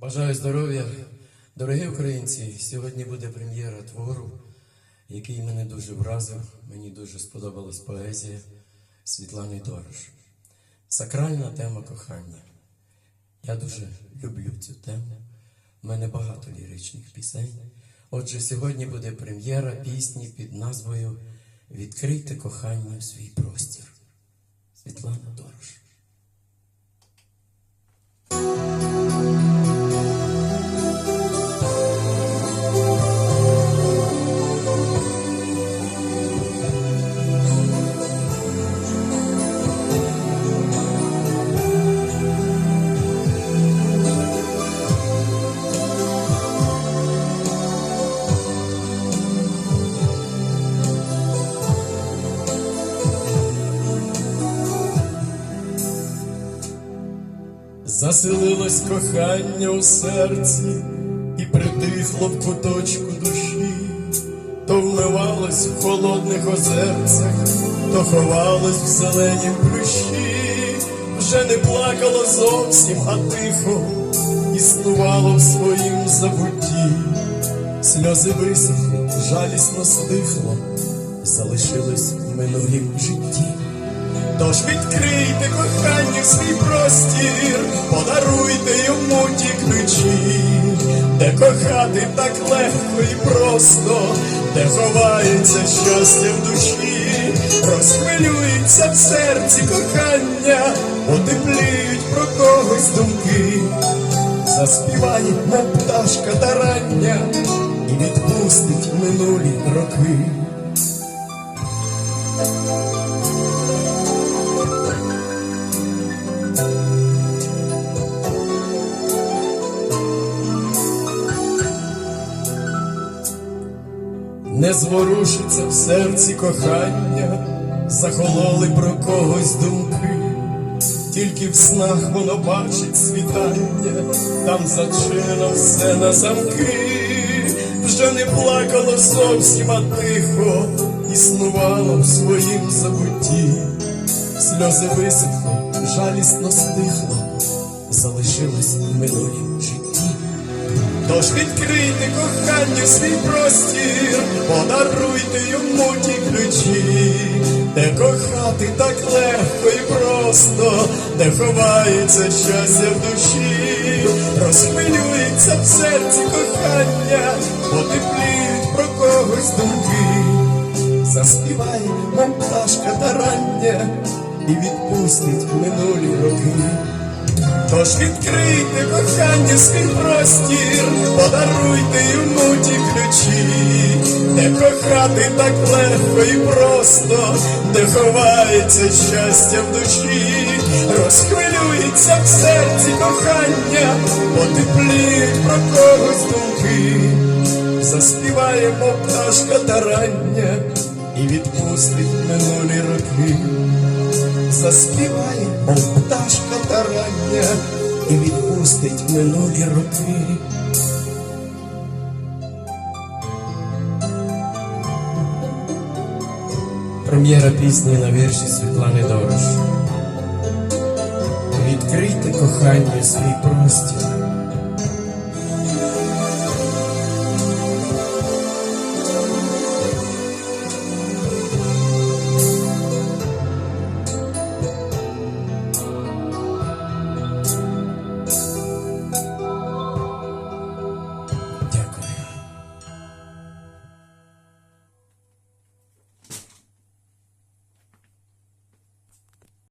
Бажаю здоров'я, дорогі українці. Сьогодні буде прем'єра твору, який мене дуже вразив. Мені дуже сподобалась поезія Світлани Дорош. Сакральна тема кохання. Я дуже люблю цю тему. У мене багато ліричних пісень. Отже, сьогодні буде прем'єра пісні під назвою Відкрийте коханню свій простір. Світлана Заселилось кохання у серці і притихло в куточку душі, то вмивалось в холодних озерцях, то ховалось в зеленім плющі, вже не плакало зовсім, а тихо існувало в своїм забутті, сльози висохли, жалісно стихло, залишилось в минулім житті. Тож відкрийте коханню свій простір, подаруйте йому ті ключі, де кохати так легко і просто, де ховається щастя в душі, розхвилюється в серці кохання, потепліють про когось думки, заспіває, мов пташка тарання, і відпустить минулі роки. Не зворушиться в серці кохання, захололи про когось думки, тільки в снах воно бачить світання, там зачинено все на замки, вже не плакало зовсім, а тихо, існувало в своїм забутті, сльози висохли, жалісно стихло, залишилось в житті. Тож відкрийте коханню свій простір, подаруйте йому ті ключі, де кохати так легко і просто, де ховається щастя в душі, розхвилюється в серці кохання, потепліють про когось думки, заспіває, мов пташка тарання, і відпустить минулі роки. Тож відкрийте кохання свій простір, подаруйте йому ті ключі, де кохати так легко і просто, де ховається щастя в душі, розхвилюється в серці кохання, потепліють про когось думки, заспіває, мов пташка тарання, і відпустить минулі роки заспіває, мов пташка тарання, і відпустить минулі роки. Прем'єра пісні на вірші Світлани Дорош. Відкрийте кохання свій простір,